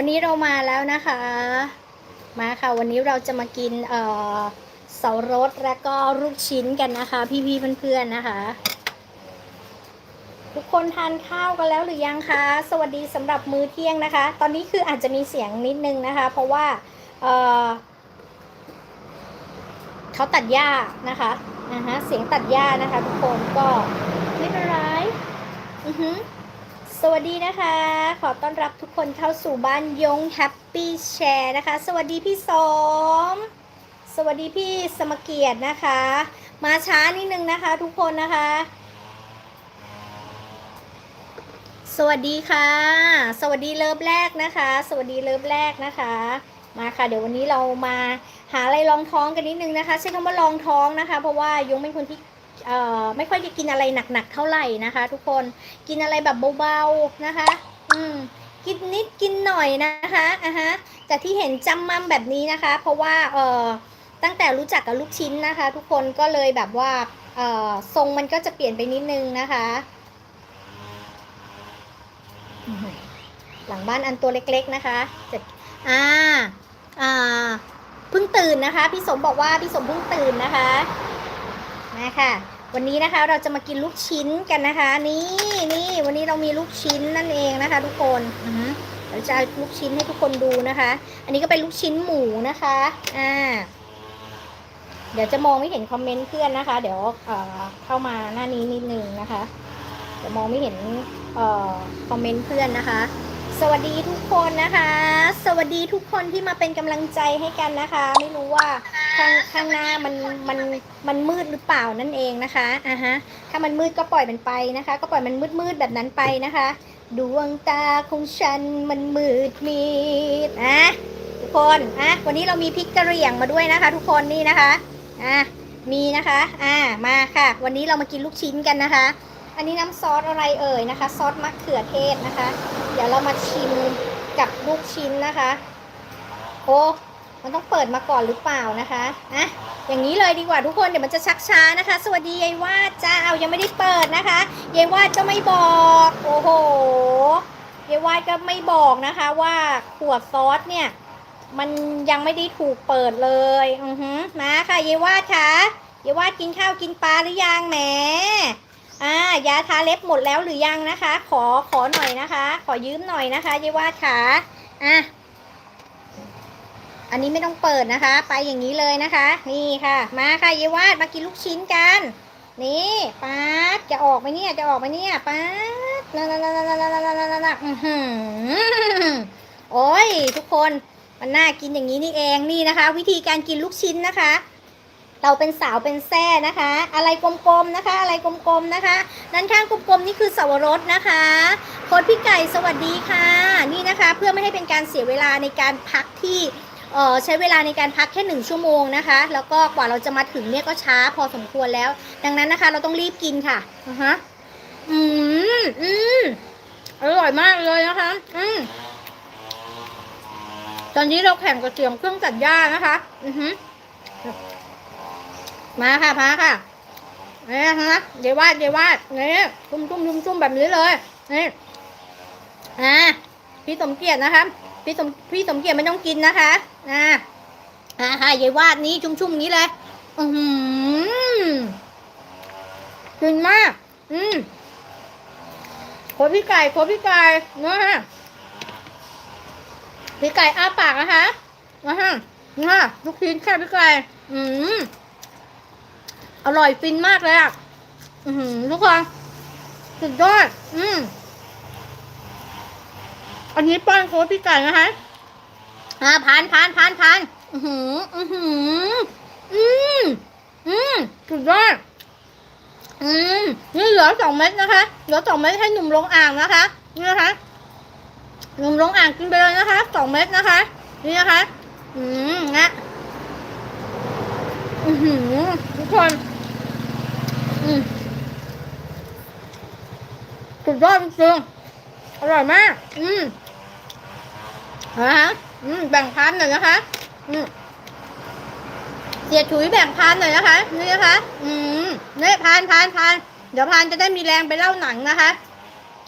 วันนี้เรามาแล้วนะคะ มาค่ะ วันนี้เราจะมากินเอ่อเสารสและก็ลูกชิ้นกันนะคะ พี่ๆเพื่อนๆนะคะ ทุกคนทานข้าวกันแล้วหรือยังคะ สวัสดีสำหรับมื้อเที่ยงนะคะ ตอนนี้คืออาจจะมีเสียงนิดนึงนะคะ เพราะว่าเอ่อเขาตัดหญ้านะคะนะฮะเสียงตัดหญ้านะคะ ทุกคนก็ไม่เป็นไรอือฮึ สวัสดีนะคะ ขอต้อนรับทุกคนเข้าสู่บ้านยงแฮปปี้แชร์นะคะ สวัสดีพี่สม สวัสดีพี่สมเกียรตินะคะ มาช้านิดนึงนะคะทุกคนนะคะ สวัสดีค่ะ สวัสดีเลิฟแรกนะคะ สวัสดีเลิฟแรกนะคะ มาค่ะ เดี๋ยววันนี้เรามาหาอะไรรองท้องกันนิดนึงนะคะ ใช้คำว่ารองท้องนะคะ เพราะว่ายงเป็นคนที่ เอ่อไม่ค่อยจะกินอะไรหนักๆเท่าไหร่นะคะ ทุกคนกินอะไรแบบเบาๆนะคะ อืมกินนิดกินหน่อยนะคะอะฮะจากที่เห็นจำมั่มแบบนี้นะคะ เพราะว่าเอ่อตั้งแต่รู้จักกับลูกชิ้นนะคะ ทุกคนก็เลยแบบว่าเอ่อทรงมันก็จะเปลี่ยนไปนิดนึงนะคะหลังบ้านอันตัวเล็กๆนะคะจะอ่าอ่าเพิ่งตื่นนะคะ พี่สมบอกว่าพี่สมเพิ่งตื่นนะคะมาค่ะ วันนี้นะคะเราจะมากินลูกชิ้นกันนะคะ นี่นี่วันนี้เรามีลูกชิ้นนั่นเองนะคะ ทุกคนอือหือเดี๋ยวจะเอาลูกชิ้นให้ทุกคนดูนะคะ อันนี้ก็เป็นลูกชิ้นหมูนะคะอ่าเดี๋ยวจะมองไม่เห็นคอมเมนต์เพื่อนนะคะ เดี๋ยวเอ่อเข้ามาหน้านี้นิดนึงนะคะเดี๋ยวมองไม่เห็นเอ่อคอมเมนต์เพื่อนนะคะ สวัสดีทุกคนนะคะ สวัสดีทุกคนที่มาเป็นกำลังใจให้กันนะคะ ไม่รู้ว่าข้างข้างหน้ามันมันมันมืดหรือเปล่านั่นเองนะคะอะฮะถ้ามันมืดก็ปล่อยมันไปนะคะ ก็ปล่อยมันมืดมืดแบบนั้นไปนะคะ ดวงตาของฉันมันมืดมิดอะทุกคนอะวันนี้เรามีพริกกระเหรี่ยงมาด้วยนะคะ ทุกคนนี่นะคะอะมีนะคะอ่ามาค่ะ วันนี้เรามากินลูกชิ้นกันนะคะ อันนี้น้ำซอสอะไรเอ่ยนะคะ ซอสมะเขือเทศนะคะ ดี๋ยวเรามาชิมกับลูกชิ้นนะคะ โอ้มันต้องเปิดมาก่อนหรือเปล่านะคะอะอย่างนี้เลยดีกว่าทุกคนเดี๋ยวมันจะชักช้านะคะ สวัสดียายวาดจ้าเอายังไม่ได้เปิดนะคะยายวาดก็ไม่บอกโอ้โหยายวาดก็ไม่บอกนะคะ ว่าขวดซอสเนี่ย มันยังไม่ได้ถูกเปิดเลยอือหือมาค่ะยายวาดคะยายวาดกินข้าวกินปลาหรือยังแหม อ่ายาทาเล็บหมดแล้วหรือยังนะคะ ขอขอหน่อยนะคะ ขอยืมหน่อยนะคะเยวาดค่ะอะอันนี้ไม่ต้องเปิดนะคะ ไปอย่างนี้เลยนะคะ นี่ค่ะ มาค่ะเยวาดมากินลูกชิ้นกัน นี่ป๊าดจะออกไหมเนี่ยจะออกไหมเนี่ยป๊าดนั่นนั่นนั่นนั่นนั่นนั่นนั่นนั่นอื้อหือโอ้ยทุกคนมันน่ากินอย่างนี้นี่เองนี่นะคะ วิธีการกินลูกชิ้นนะคะ เราเป็นสาวเป็นแซ่นะคะ อะไรกลมๆนะคะ อะไรกลมๆนะคะ ด้านข้างกลมๆนี่คือสวรสนะคะโค้ดพี่ไก่สวัสดีค่ะ นี่นะคะเพื่อไม่ให้เป็นการเสียเวลาในการพักที่เอ่อใช้เวลาในการพักแค่หนึ่งชั่วโมงนะคะ แล้วก็กว่าเราจะมาถึงเนี่ยก็ช้าพอสมควรแล้ว ดังนั้นนะคะ เราต้องรีบกินค่ะอือฮะอืมอืมอร่อยมากเลยนะคะอืมตอนนี้เราแข่งกับเตรียมเครื่องตัดหญ้านะคะ อือฮึ มาค่ะมาค่ะนี่ฮะเดี๋ยววาดเดี๋ยววาดนี่ชุ่มชุ่มชุ่มชุ่มแบบนี้เลยนี่อ่าพี่สมเกียรตินะคะพี่สมพี่สมเกียรติไม่ต้องกินนะคะอ่าอ่าค่ะเดี๋ยววาดนี้ชุ่มชุ่มนี้เลยอือหือกินมาก อืมโคพี่ไก่โคพี่ไก่นะฮะพี่ไก่อ้าปากนะคะนะฮะนะฮะลูกชิ้นแค่พี่ไก่อืม อร่อยฟินมากเลยอะทุกคนสุดยอด อืมอันนี้ป้อนโค้ดพี่ไก่นะคะอ่าผ่านผ่านผ่านผ่านอือหืออือหืออืมอืมสุดยอด อืมนี่เหลือสองเม็ดนะคะ เหลือสองเม็ดให้หนุ่มลงอ่างนะคะ นี่นะคะ หนุ่มลงอ่างกินไปเลยนะคะ สองเม็ดนะคะ นี่นะคะ อืมนะอือหือทุกคน อืม สุดยอดจริงๆอร่อยมาก อืมนะคะอืมแบ่งพันหน่อยนะคะ อืมเสียถุยแบ่งพันหน่อยนะคะ นี่นะคะ อืมนี่พานพานพานเดี๋ยวพานจะได้มีแรงไปเล่าหนังนะคะ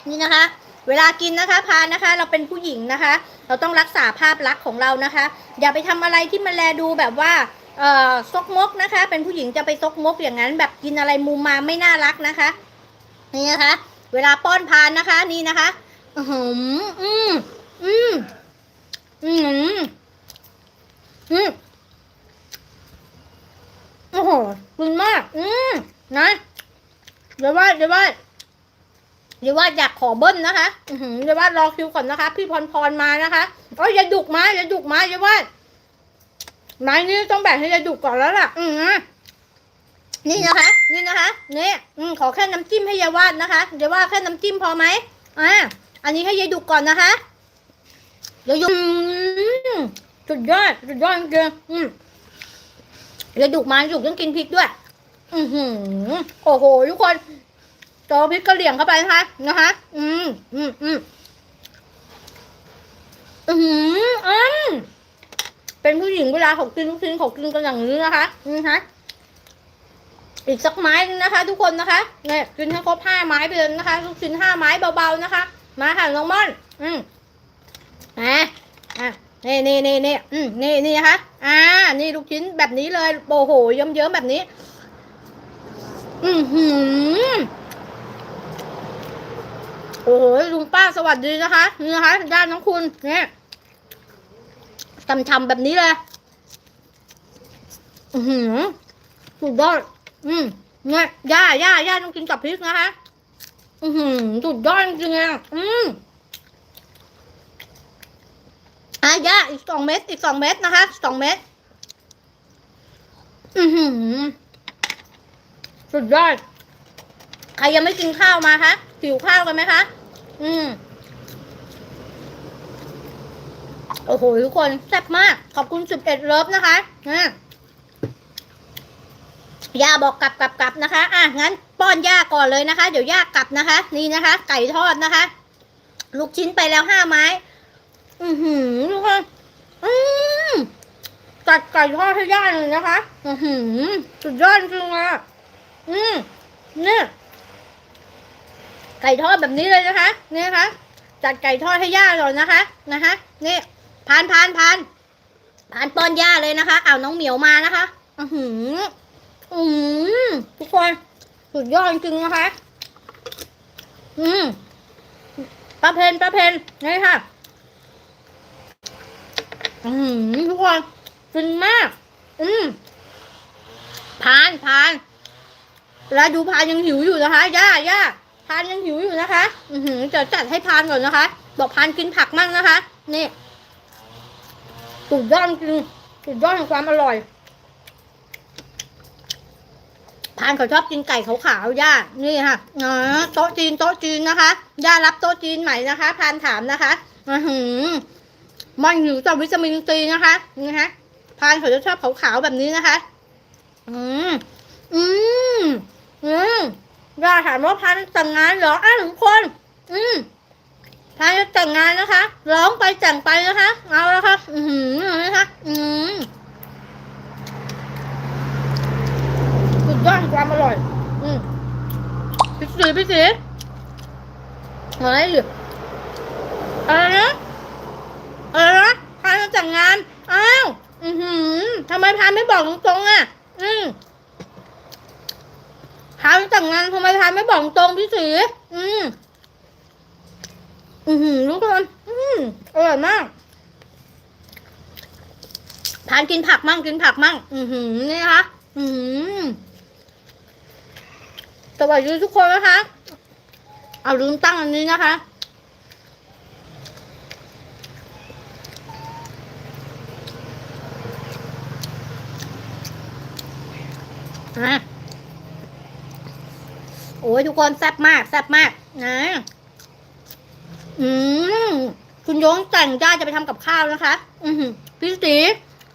นี่นะคะ เวลากินนะคะพานนะคะ เราเป็นผู้หญิงนะคะ เราต้องรักษาภาพลักษณ์ของเรานะคะ อย่าไปทำอะไรที่มันแลดูแบบว่าเอ่อซกมกนะคะ เป็นผู้หญิงจะไปซกมกอย่างนั้น แบบกินอะไรมุมมาไม่น่ารักนะคะ นี่นะคะ เวลาป้อนพานนะคะ นี่นะคะอือหืออืมอืมอืมอืมโอ้โหคุณมาก อืมนะเดี๋ยวว่าเดี๋ยวว่าเดี๋ยวว่าอยากขอเบิ้ลนะคะอือหือเดี๋ยวว่ารอคิวก่อนนะคะ พี่พรพรมานะคะโอ้ยอย่าดุกมาอย่าดุกมาเดี๋ยวว่าไม้นี้ต้องแบ่งให้ยายดุกก่อนแล้วล่ะ อืมนะนี่นะคะ นี่นะคะนี่อืมขอแค่น้ำจิ้มให้ยายวาดนะคะเดี๋ยวว่าแค่น้ำจิ้มพอไหมอ่าอันนี้ให้ยายดุก่อนนะคะเดี๋ยวอืมสุดยอดสุดยอดจริงอืมยายดุกมาดุกต้องกินพริกด้วย อือหือโอ้โหทุกคนโจพริกกระเหลี่ยงเข้าไปนะคะนะคะ อืมอืมอืมอือหืออืมเป็นผู้หญิงเวลาเขากินลูกชิ้นเขากินกันอย่างนี้นะคะนะคะ อีกสักไม้นึงนะคะ ทุกคนนะคะเนี่ยกินให้ครบห้าไม้ไปเลยนะคะลูกชิ้นห้าไม้เบาๆนะคะ มาค่ะน้องม่อน อืมอะอะนี่นี่นี่นี่อืมนี่นี่นะคะอ่า นี่ลูกชิ้นแบบนี้เลยโอ้โหเยิ้มๆแบบนี้ อือหือโอ้โหลุงป้าสวัสดีนะคะนี่นะคะด้านน้องคุณเนี่ยทำๆแบบนี้เลย อือหือสุดยอด อืมเนี่ยย่าย่าย่าต้องกินกับพริกนะคะ อือหือสุดยอดจริงๆอะอืมอะย่าอีกสองเม็ดอีกสองเม็ดนะคะสองเม็ดอือหือสุดยอดใครยังไม่กินข้าวมาคะหิวข้าวกันไหมคะ อืมโอ้โหทุกคนแซ่บมาก ขอบคุณสิบเอ็ดเลิฟนะคะนะ ย่าบอกกลับกลับกลับนะคะ อะงั้นป้อนย่าก่อนเลยนะคะ เดี๋ยวย่ากลับนะคะ นี่นะคะ ไก่ทอดนะคะ ลูกชิ้นไปแล้วห้าไม้ อือหือทุกคนอืมจัดไก่ทอดให้ย่าเลยนะคะ อือหือสุดยอดจริงอะอืมเนี่ยไก่ทอดแบบนี้เลยนะคะนี่นะคะจัดไก่ทอดให้ย่าก่อนนะคะนะคะนี่พานพานพานพานป้อนย่าเลยนะคะเอาน้องเหมียวมานะคะ อือหือ อืมทุกคนสุดยอดจริงนะคะ อืมปลาเพนปลาเพนนี่ค่ะ อืมทุกคนฟินมาก อืมพานพานแล้วดูพานยังหิวอยู่นะคะย่าย่าพานยังหิวอยู่นะคะ อือหือจะจัดให้พานก่อนนะคะ บอกพานกินผักมั่งนะคะ นี่สุดยอดจริงสุดยอดแห่งความอร่อย พานเขาชอบกินไก่ขาวๆย่านี่ค่ะอ๋อโต๊ะจีนโต๊ะจีนนะคะย่ารับโต๊ะจีนใหม่นะคะพานถามนะคะอือหือมันหิวจากวิตามินซีนะคะนี่นะพานเขาจะชอบขาวๆแบบนี้นะคะ อืมอืมอืมย่าถามว่าพันแต่งงานเหรออ้าวทุกคน อืมพันจะแต่งงานนะคะ ร้องไปแต่งไปนะคะ เอาแล้วค่ะ อือหือนะคะ อืมสุด ยอดความอร่อย อืมพี่สีพี่สีอะไรอยู่อะไรนะอะไรนะพันจะแต่งานอ้าวอือหือทำไมพันไม่บอกตรงๆอะ อืมพาไปแต่งงานทำไมพาไม่บอกตรงพี่สีอืมอือหือทุกคนอืมอร่อยมากทานกินผักมั่งกินผักมั่ง อือหือนี่นะคะอืม สวัสดีทุกคนนะคะ เอาลืมตั้งอันนี้นะคะ อะโอ้ยทุกคนแซ่บมากแซ่บมากนะอืมคุณยงแต่งจ้าจะไปทำกับข้าวนะคะ อือพี่สี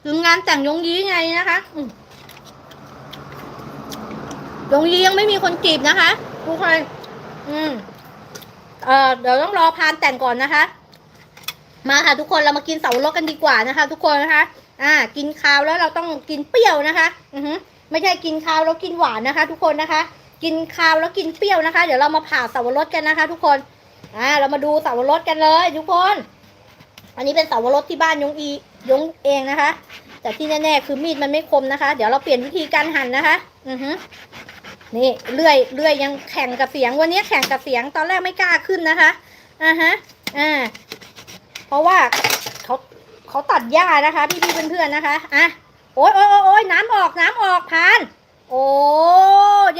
ถึงงานแต่งยงยี้ไงนะคะ อืม ยงยี้ยังไม่มีคนจีบนะคะทุกคนอืมเอ่อเดี๋ยวต้องรอพานแต่งก่อนนะคะ มาค่ะทุกคนเรามากินเสาวรสกันดีกว่านะคะ ทุกคนนะคะ อ่า กินข้าวแล้วเราต้องกินเปรี้ยวนะคะ อือหือไม่ใช่กินข้าวแล้วกินหวานนะคะ ทุกคนนะคะ กินข้าวแล้วกินเปรี้ยวนะคะ เดี๋ยวเรามาผ่าเสับปะรดกันนะคะ ทุกคนอ่าเรามาดูเสับปะรดกันเลย ทุกคน อันนี้เป็นเสาวรสที่บ้านยงอียงเองนะคะ แต่ที่แน่ๆคือมีดมันไม่คมนะคะ เดี๋ยวเราเปลี่ยนวิธีการหั่นนะคะ อือฮึ นี่เลื่อยเลื่อยยังแข่งกับเสียงวันนี้แข่งกับเสียงตอนแรกไม่กล้าขึ้นนะคะอ่าฮะอ่าเพราะว่าเขาเขาตัดหญ้านะคะ พี่พี่เพื่อนๆนะคะอะโอ๊ยโอ๊ยโอ๊ยน้ำออกน้ำออกพาน โอ้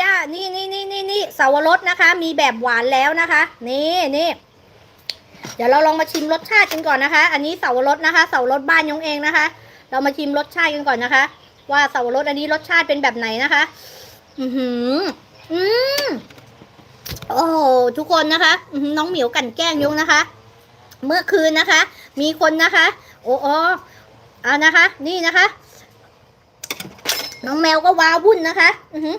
ย่านี่นี่นี่นี่นี่เสาวรสนะคะ มีแบบหวานแล้วนะคะ นี่นี่เดี๋ยวเราลองมาชิมรสชาติกันก่อนนะคะ อันนี้เสาวรสนะคะ เสาวรสบ้านยงเองนะคะ เรามาชิมรสชาติกันก่อนนะคะ ว่าเสาวรสอันนี้รสชาติเป็นแบบไหนนะคะ อือหือ อืมโอ้โหทุกคนนะคะ น้องเหมียวกันแกล้งยงนะคะ เมื่อคืนนะคะ มีคนนะคะ โอ้โอเอานะคะ นี่นะคะ น้องแมวก็ว้าวุ่นนะคะ อือหือ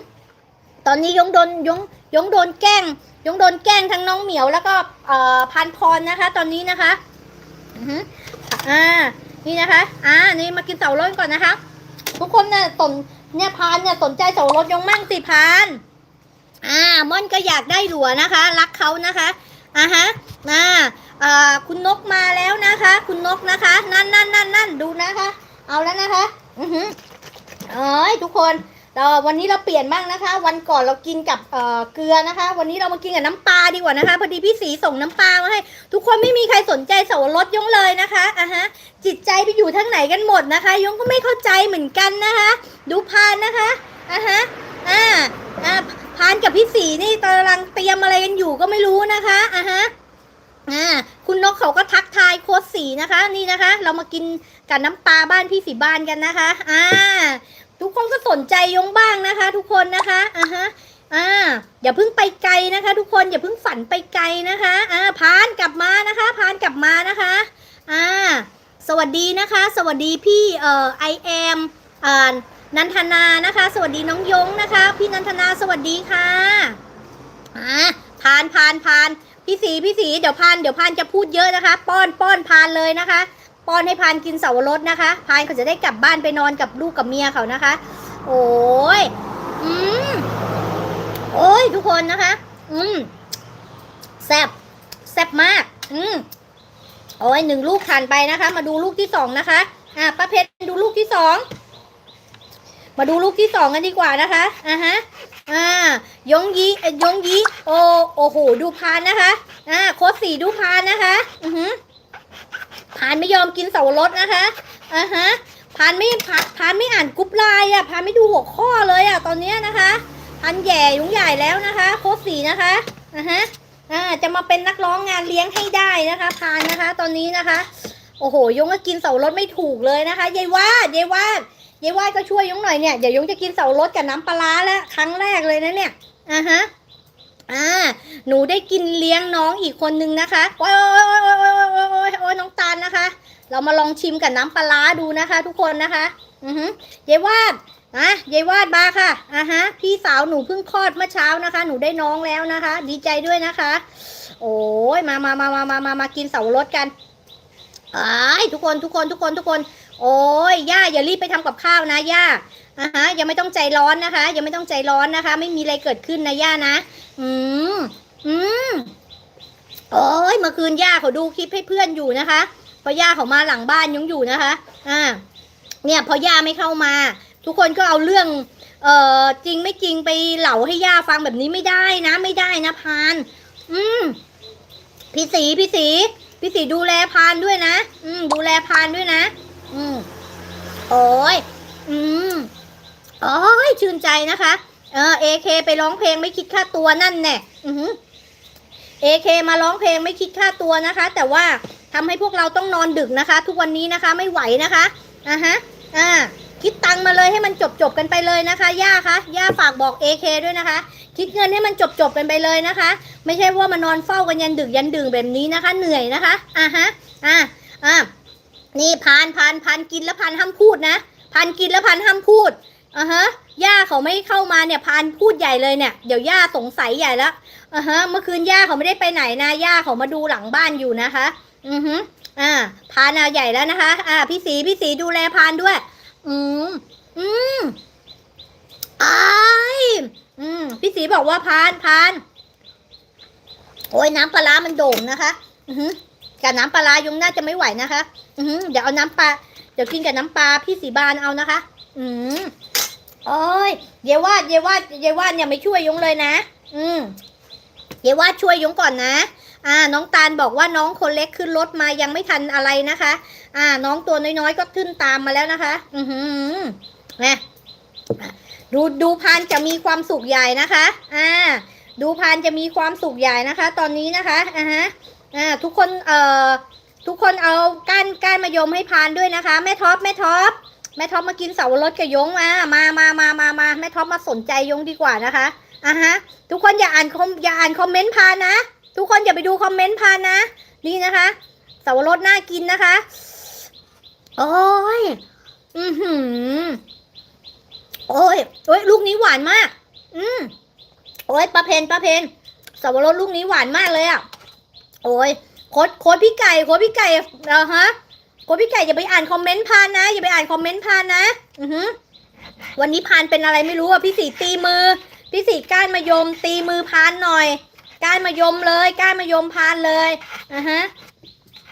ตอนนี้ยงโดนยงยงโดนแกล้ง ยงโดนแกล้งทั้งน้องเหมียวแล้วก็เอ่อพันพรนะคะ ตอนนี้นะคะ อือหืออ่า นี่นะคะ อ่า นี่มากินเสารถก่อนนะคะ ทุกคนเนี่ยสน เนี่ยพานเนี่ยสนใจเสารถยงมั่งสิพาน อ่าม่อนก็อยากได้หลัวนะคะ รักเขานะคะอ่าฮะอ่าอ่าคุณนกมาแล้วนะคะ คุณนกนะคะ นั่นนั่นนั่นนั่นดูนะคะ เอาแล้วนะคะ อือหือเอ้ยทุกคน เราวันนี้เราเปลี่ยนบ้างนะคะ วันก่อนเรากินกับเอ่อเกลือนะคะ วันนี้เรามากินกับน้ำปลาดีกว่านะคะพอดีพี่สีส่งน้ำปลามาให้ ทุกคนไม่มีใครสนใจเสาวรสยงเลยนะคะอะฮะจิตใจไปอยู่ทางไหนกันหมดนะคะ ยงก็ไม่เข้าใจเหมือนกันนะคะ ดูพานนะคะอะฮะอ่าอ่าพานกับพี่สีนี่กำลังเตรียมอะไรกันอยู่ก็ไม่รู้นะคะอะฮะอ่าคุณนกเขาก็ทักทายโค้ดสีนะคะ นี่นะคะ เรามากินกับน้ำปลาบ้านพี่สีบานกันนะคะ อ่า ทุกคนก็สนใจยงบ้างนะคะ ทุกคนนะคะอ่าฮะอ่าอย่าเพิ่งไปไกลนะคะ ทุกคนอย่าเพิ่งฝันไปไกลนะคะอ่าพานกลับมานะคะพานกลับมานะคะอ่าสวัสดีนะคะ สวัสดีพี่เอ่อไอแอมอ่านันทนานะคะ สวัสดีน้องยงนะคะ พี่นันทนาสวัสดีค่ะอ่าพานพานพานพี่สีพี่สีเดี๋ยวพานเดี๋ยวพานจะพูดเยอะนะคะ ป้อนป้อนพานเลยนะคะ ป้อนให้พานกินเสาวรสนะคะ พานเขาจะได้กลับบ้านไปนอนกับลูกกับเมียเขานะคะ โอ้ยอืมโอ้ยทุกคนนะคะ อืมแซ่บแซ่บมาก อืมโอ้ยหนึ่งลูกผ่านไปนะคะ มาดูลูกที่สองนะคะ อะป้าเพชรดูลูกที่สองมาดูลูกที่สองกันดีกว่านะคะ อ่าฮะ อ่ายงยียงยีโอโอ้โห ดูพานนะคะ อ่า โคตรสีดูพานนะคะ อือหือานไม่ยอมกินเสาวรสนะคะอ่าฮะพานไม่พาพานไม่อ่านกรุ๊ปไลน์อะพานไม่ดูหัวข้อเลยอะตอนเนี้ยนะคะพานแย่ยุงใหญ่แล้วนะคะโคสีนะคะอ่าฮะอ่าจะมาเป็นนักร้องงานเลี้ยงให้ได้นะคะพานนะคะ ตอนนี้นะคะ โอ้โหยงก็กินเสารสไม่ถูกเลยนะคะยายวาดยายวาดยายวาดก็ช่วยยงหน่อยเนี่ยเดี๋ยวยงจะกินเสารสกับน้ำปลาร้าแล้วครั้งแรกเลยนะเนี่ยอ่าฮะ อ่า หนูได้กินเลี้ยงน้องอีกคนนึงนะคะ โอ้ยโอ้ยโอ้ยโอ้ยโอ้ยโอ้ยโอ้ยโอ้ยน้องตาลนะคะ เรามาลองชิมกับน้ำปลาร้าดูนะคะ ทุกคนนะคะ อือฮึยายวาดนะยายวาดมาค่ะ อ่าฮะ พี่สาวหนูเพิ่งคลอดเมื่อเช้านะคะ หนูได้น้องแล้วนะคะ ดีใจด้วยนะคะ โอ้ยมามามามามามามากินเสาวรสกันอ้ายทุกคนทุกคนทุกคนทุกคน โอ้ยย่าอย่ารีบไปทำกับข้าวนะย่า อ่าฮะยังไม่ต้องใจร้อนนะคะ ยังไม่ต้องใจร้อนนะคะ ไม่มีอะไรเกิดขึ้นนะย่านะ อืมอืมโอ้ยเมื่อคืนย่าเขาดูคลิปให้เพื่อนอยู่นะคะเพราะย่าเขามาหลังบ้านยังอยู่นะคะ อ่า เนี่ยพอย่าไม่เข้ามา ทุกคนก็เอาเรื่อง เอ่อจริงไม่จริงไปเหล่าให้ย่าฟังแบบนี้ไม่ได้นะ ไม่ได้นะพาน อืมพี่สีพี่สีพี่สีดูแลพานด้วยนะ อืม ดูแลพานด้วยนะ อืมโอ้ยอืม โอ้ยชื่นใจนะคะ เออเอเคไปร้องเพลงไม่คิดค่าตัวนั่นแน่อือหือเอเคมาร้องเพลงไม่คิดค่าตัวนะคะ แต่ว่าทำให้พวกเราต้องนอนดึกนะคะ ทุกวันนี้นะคะไม่ไหวนะคะอะฮะอ่าคิดตังมาเลยให้มันจบจบกันไปเลยนะคะย่าคะย่าฝากบอก AK ด้วยนะคะ คิดเงินให้มันจบจบกันไปเลยนะคะ ไม่ใช่ว่ามานอนเฝ้ากันยันดึกยันดึงแบบนี้นะคะ เหนื่อยนะคะอะฮะอะอะนี่พานพานพานกินแล้วพานห้ามพูดนะพานกินแล้วพานห้ามพูด อะฮะย่าเขาไม่เข้ามาเนี่ยพานพูดใหญ่เลยเนี่ยเดี๋ยวย่าสงสัยใหญ่แล้วอะฮะเมื่อคืนย่าเขาไม่ได้ไปไหนนะย่าเขามาดูหลังบ้านอยู่นะคะ อือฮึอ่าพานเอาใหญ่แล้วนะคะ อ่า พี่สีพี่สีดูแลพานด้วย อืมอืมอายอืมพี่สีบอกว่าพานพานโอ้ยน้ำปลามันโด่งนะคะ อือหือกับน้ำปลายงน่าจะไม่ไหวนะคะ อือหือเดี๋ยวเอาน้ำปลาเดี๋ยวกินกับน้ำปลาพี่สีบานเอานะคะ อืม โอ้ยเยวาดเยวาดเยวาดเนี่ยไม่ช่วยยงเลยนะ อืมเยวาดช่วยยงก่อนนะ อ่า น้องตาลบอกว่าน้องคนเล็กขึ้นรถมายังไม่ทันอะไรนะคะ อ่า น้องตัวน้อยๆก็ขึ้นตามมาแล้วนะคะ อือหือนะดูดูพานจะมีความสุขใหญ่นะคะ อ่า ดูพานจะมีความสุขใหญ่นะคะ ตอนนี้นะคะ อ่าฮะ อ่า ทุกคน เอ่อ ทุกคนเอาก้านก้านมะยมให้พานด้วยนะคะ แม่ท็อป แม่ท็อป แม่ท็อปมากินเสาวรสกับยงมามามามามามาแม่ท็อปมาสนใจยงดีกว่านะคะอะฮะ ทุกคนอย่าอ่านคอมอย่าอ่านคอมเมนต์พานนะทุกคนอย่าไปดูคอมเมนต์พานนะ นี่นะคะเสาวรสน่ากินนะคะโอ้ยอือหือโอ้ยโอ้ยลูกนี้หวานมาก อืมโอ้ยปลาเพนปลาเพนเสาวรสลูกนี้หวานมากเลยอะ โอ้ยโค้ดโค้ดพี่ไก่โค้ดพี่ไก่เออฮะ โค้ดพี่ไก่อย่าไปอ่านคอมเมนต์พานนะ อย่าไปอ่านคอมเมนต์พานนะ อือหือวันนี้พานเป็นอะไรไม่รู้อะพี่สีตีมือ พี่สีก้านมายม ตีมือพานหน่อย ก้านมายมเลยก้านมายมพานเลยอะฮะ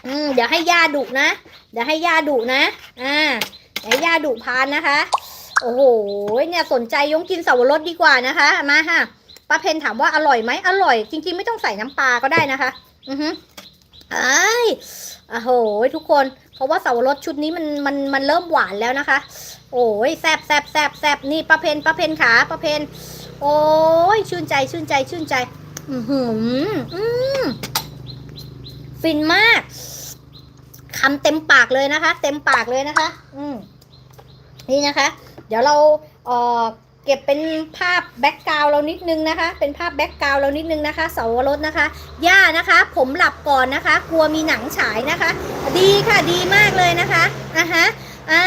อืมเดี๋ยวให้ย่าดุนะ เดี๋ยวให้ย่าดุนะ อ่าเดี๋ยวให้ย่าดุพานนะคะ โอ้โห เนี่ยสนใจยงกินเสาวรสดีกว่านะคะ มาค่ะป้าเพนถามว่าอร่อยไหมอร่อย จริง ๆ ไม่ต้องใส่น้ำปลาก็ได้นะคะ อือฮึไอ้โอ้โหทุกคน เพราะว่าเสาวรสชุดนี้มันมันมันเริ่มหวานแล้วนะคะ โอ้ยแซบแซบแซบแซบนี่ป้าเพนป้าเพนขาป้าเพนโอ้ยชื่นใจชื่นใจชื่นใจ อือหืออืมฟินมากคำเต็มปากเลยนะคะ เต็มปากเลยนะคะ อืมนี่นะคะ เดี๋ยวเราเอ่อ เก็บเป็นภาพแบ็กกราวเรานิดนึงนะคะ เป็นภาพแบ็กกราวเรานิดนึงนะคะเสาวรสนะคะย่านะคะ ผมหลับก่อนนะคะ กลัวมีหนังฉายนะคะ ดีค่ะดีมากเลยนะคะอะฮะอ่า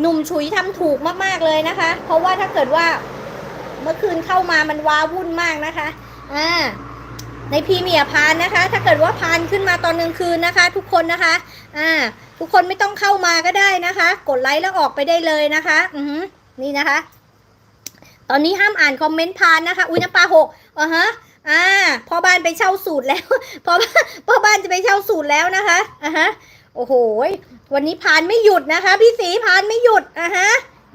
หนุ่มฉุยทำถูกมากๆเลยนะคะ เพราะว่าถ้าเกิดว่าเมื่อคืนเข้ามามันว้าวุ่นมากนะคะอ่าในพีเมียพานนะคะ ถ้าเกิดว่าพานขึ้นมาตอนกลางคืนนะคะ ทุกคนนะคะอ่าทุกคนไม่ต้องเข้ามาก็ได้นะคะ กดไลค์แล้วออกไปได้เลยนะคะ อือนี่นะคะ ตอนนี้ห้ามอ่านคอมเมนต์พานนะคะ อุ้ยน้ำปลาหกอ่าฮะอ่าพอบ้านไปเช่าสูตรแล้วพอบ้านพ่อบ้านจะไปเช่าสูตรแล้วนะคะอ่าฮะโอ้โหวันนี้พานไม่หยุดนะคะ พี่สีพานไม่หยุดอ่าฮะ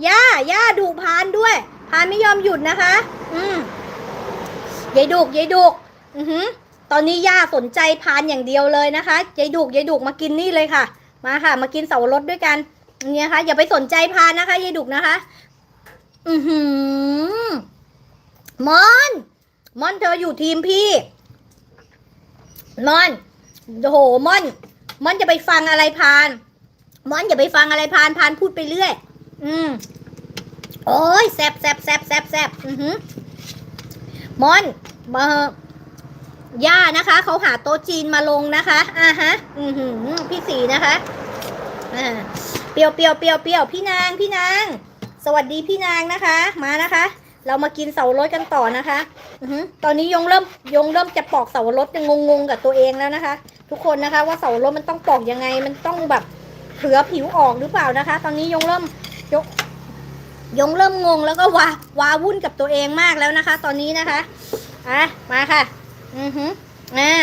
ย่าย่าดูพานด้วย พานไม่ยอมหยุดนะคะ อืมยายดุกยายดุกอือหือตอนนี้ย่าสนใจพานอย่างเดียวเลยนะคะยายดุกยายดุกมากินนี่เลยค่ะ มาค่ะ มากินเสาวรสด้วยกันเนี่ยค่ะอย่าไปสนใจพานนะคะยายดุกนะคะ อือหือมอนมอนเธออยู่ทีมพี่มอนโอ้โหมอนมอนจะไปฟังอะไรพานมอนอย่าไปฟังอะไรพานพานพูดไปเรื่อย อืมโอ้ยแซบแซบแซบแซบแซบอือหือมอนเบอร์ย่านะคะ เขาหาโต๊ะจีนมาลงนะคะอ่าฮะ อือหือพี่สีนะคะอ่าเปรียวเปรียวเปรียวเปรียวพี่นางพี่นาง สวัสดีพี่นางนะคะ มานะคะ เรามากินเสารสกันต่อนะคะอือหือตอนนี้ยงเริ่มยงเริ่มจะปอกเสารสยังงงๆกับตัวเองแล้วนะคะ ทุกคนนะคะว่าเสารสมันต้องปอกยังไง มันต้องแบบเผือผิวออกหรือเปล่านะคะ ตอนนี้ยงเริ่มยงยงเริ่มงงแล้วก็วาวาวุ่นกับตัวเองมากแล้วนะคะ ตอนนี้นะคะอะมาค่ะ อือหืออ่า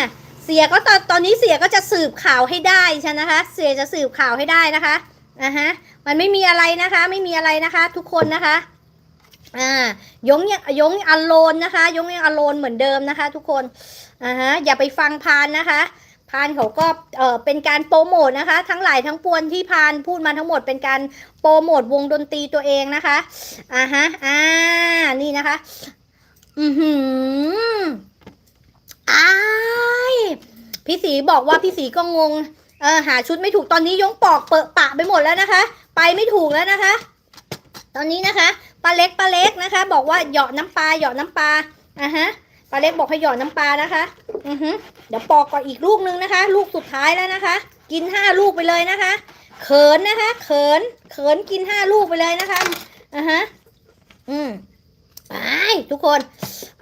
เสียก็ตอนตอนนี้เสียก็จะสืบข่าวให้ได้ใช่นะคะ เสียจะสืบข่าวให้ได้นะคะอ่าฮะ มันไม่มีอะไรนะคะ ไม่มีอะไรนะคะ ทุกคนนะคะอ่ายงยังยงอโลนนะคะ ยงยังอโลนเหมือนเดิมนะคะ ทุกคนอ่าฮะอย่าไปฟังพานนะคะพานเขาก็เออเป็นการโปรโมทนะคะ ทั้งหลายทั้งปวงที่พานพูดมาทั้งหมดเป็นการโปรโมทวงดนตรีตัวเองนะคะอ่าฮะอ่านี่นะคะ อือหืออ้ายพี่สีบอกว่าพี่สีก็งงเออหาชุดไม่ถูกตอนนี้ยงปอกเปอะปะไปหมดแล้วนะคะ ไปไม่ถูกแล้วนะคะ ตอนนี้นะคะปลาเล็กปลาเล็กนะคะ บอกว่าเหยาะน้ำปลาเหยาะน้ำปลาอะฮะปลาเล็กบอกให้เหยาะน้ำปลานะคะอือฮึเดี๋ยวปอกก่อนอีกลูกนึงนะคะ ลูกสุดท้ายแล้วนะคะ กินห้าลูกไปเลยนะคะ เขินนะคะ เขินเขินกินห้าลูกไปเลยนะคะอะฮะอืมไปทุกคน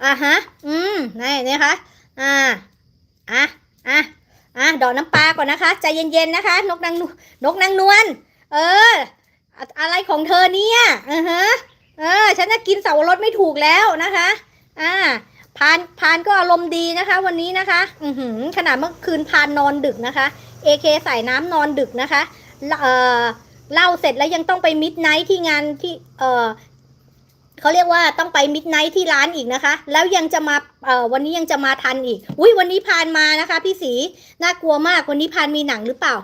อะฮะอืมนี่นี่ค่ะอ่าอะอะอะดอกน้ำปลาก่อนนะคะ ใจเย็นๆนะคะ นกนางนกนางนวล เออ อะไรของเธอเนี่ยอือฮะเออ ฉันจะกินเสาวรสไม่ถูกแล้วนะคะ อ่าพานพานก็อารมณ์ดีนะคะ วันนี้นะคะ อือหือขนาดเมื่อคืนพานนอนดึกนะคะ AK สายน้ำนอนดึกนะคะ เออเล่าเสร็จแล้วยังต้องไปมิดไนท์ที่งานที่ เออเขาเรียกว่าต้องไปมิดไนท์ที่ร้านอีกนะคะ แล้วยังจะมาเอ่อวันนี้ยังจะมาทันอีก อุ้ยวันนี้พานมานะคะ พี่สีน่ากลัวมากวันนี้พานมีหนังหรือเปล่า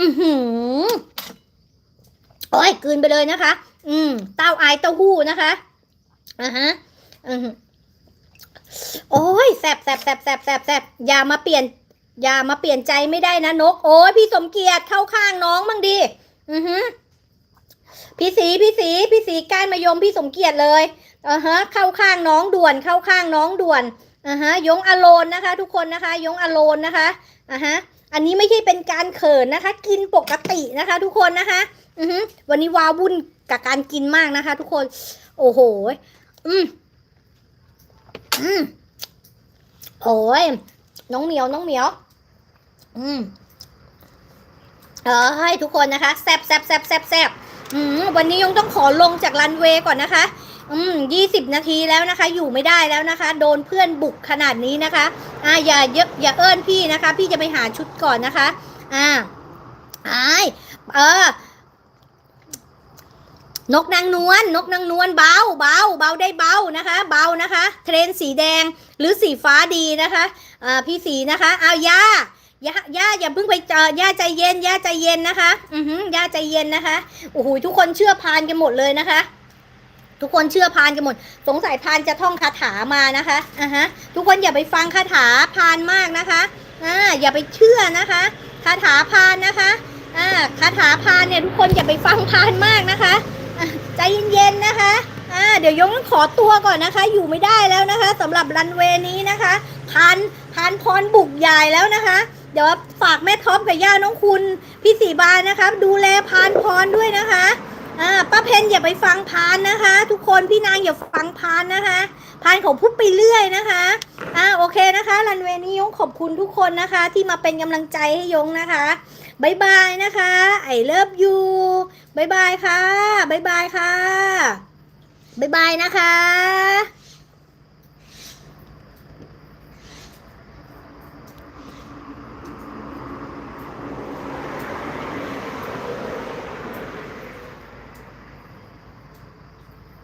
อือหือโอ้ยกืนไปเลยนะคะ อืม เต้าอายเต้าหู้นะคะอ่าฮะอือหือโอ้ยแสบแสบแสบแสบแสบแสบอย่ามาเปลี่ยน อย่ามาเปลี่ยนใจไม่ได้นะนก โอ้ยพี่สมเกียรติเข้าข้างน้องบ้างดิอือหือพี่สีพี่สีพี่สีก้านมายมพี่สมเกียรติเลยอ่าฮะ เข้าข้างน้องด่วน เข้าข้างน้องด่วนอ่าฮะ ยงอโลนนะคะ ทุกคนนะคะ ยงอโลนนะคะอ่าฮะ อันนี้ไม่ใช่เป็นการเขินนะคะ กินปกตินะคะ ทุกคนนะคะอือวันนี้วาวุ่นกับการกินมากนะคะ ทุกคน โอ้โห อืมอืมโอ้ยน้องเหมียวน้องเหมียว อืมเออให้ทุกคนนะคะแซบแซบแซบแซบแซบอืมวันนี้ยงต้องขอลงจากรันเวย์ก่อนนะคะ อืมยี่สิบนาทีแล้วนะคะ อยู่ไม่ได้แล้วนะคะ โดนเพื่อนบุกขนาดนี้นะคะ อ่าอย่าเยอะอย่าเอิ้นพี่นะคะ พี่จะไปหาชุดก่อนนะคะ อ่าอายเออนกนางนวลนกนางนวลเบาเบาเบาได้เบานะคะ เบานะคะ เทรนสีแดงหรือสีฟ้าดีนะคะอ่าพี่สีนะคะเอาย่าย่าย่าอย่าเพิ่งไปเจอย่าใจเย็นย่าใจเย็นนะคะ อือหือย่าใจเย็นนะคะโอ้โหทุกคนเชื่อพานกันหมดเลยนะคะ ทุกคนเชื่อพานกันหมด สงสัยพานจะท่องคาถามานะคะอ่าฮะทุกคนอย่าไปฟังคาถาพานมากนะคะอ่าอย่าไปเชื่อนะคะคาถาพานนะคะอ่าคาถาพานเนี่ยทุกคนอย่าไปฟังพานมากนะคะใจเย็นๆนะคะอ่าเดี๋ยวยงต้องขอตัวก่อนนะคะ อยู่ไม่ได้แล้วนะคะสำหรับรันเวย์นี้นะคะพานพานพรบุกใหญ่แล้วนะคะเดี๋ยวฝากแม่ท็อปกับย่าน้องคุณพี่สีบานนะคะ ดูแลพานพรด้วยนะคะ อ่าป้าเพนอย่าไปฟังพานนะคะ ทุกคนพี่นางอย่าฟังพานนะคะพานเขาพูดไปเรื่อยนะคะอ่าโอเคนะคะรันเวย์นี้ยงขอบคุณทุกคนนะคะ ที่มาเป็นกำลังใจให้ยงนะคะบายบายนะคะไอเลิฟยูบายบายค่ะบายบายค่ะบายบายนะคะ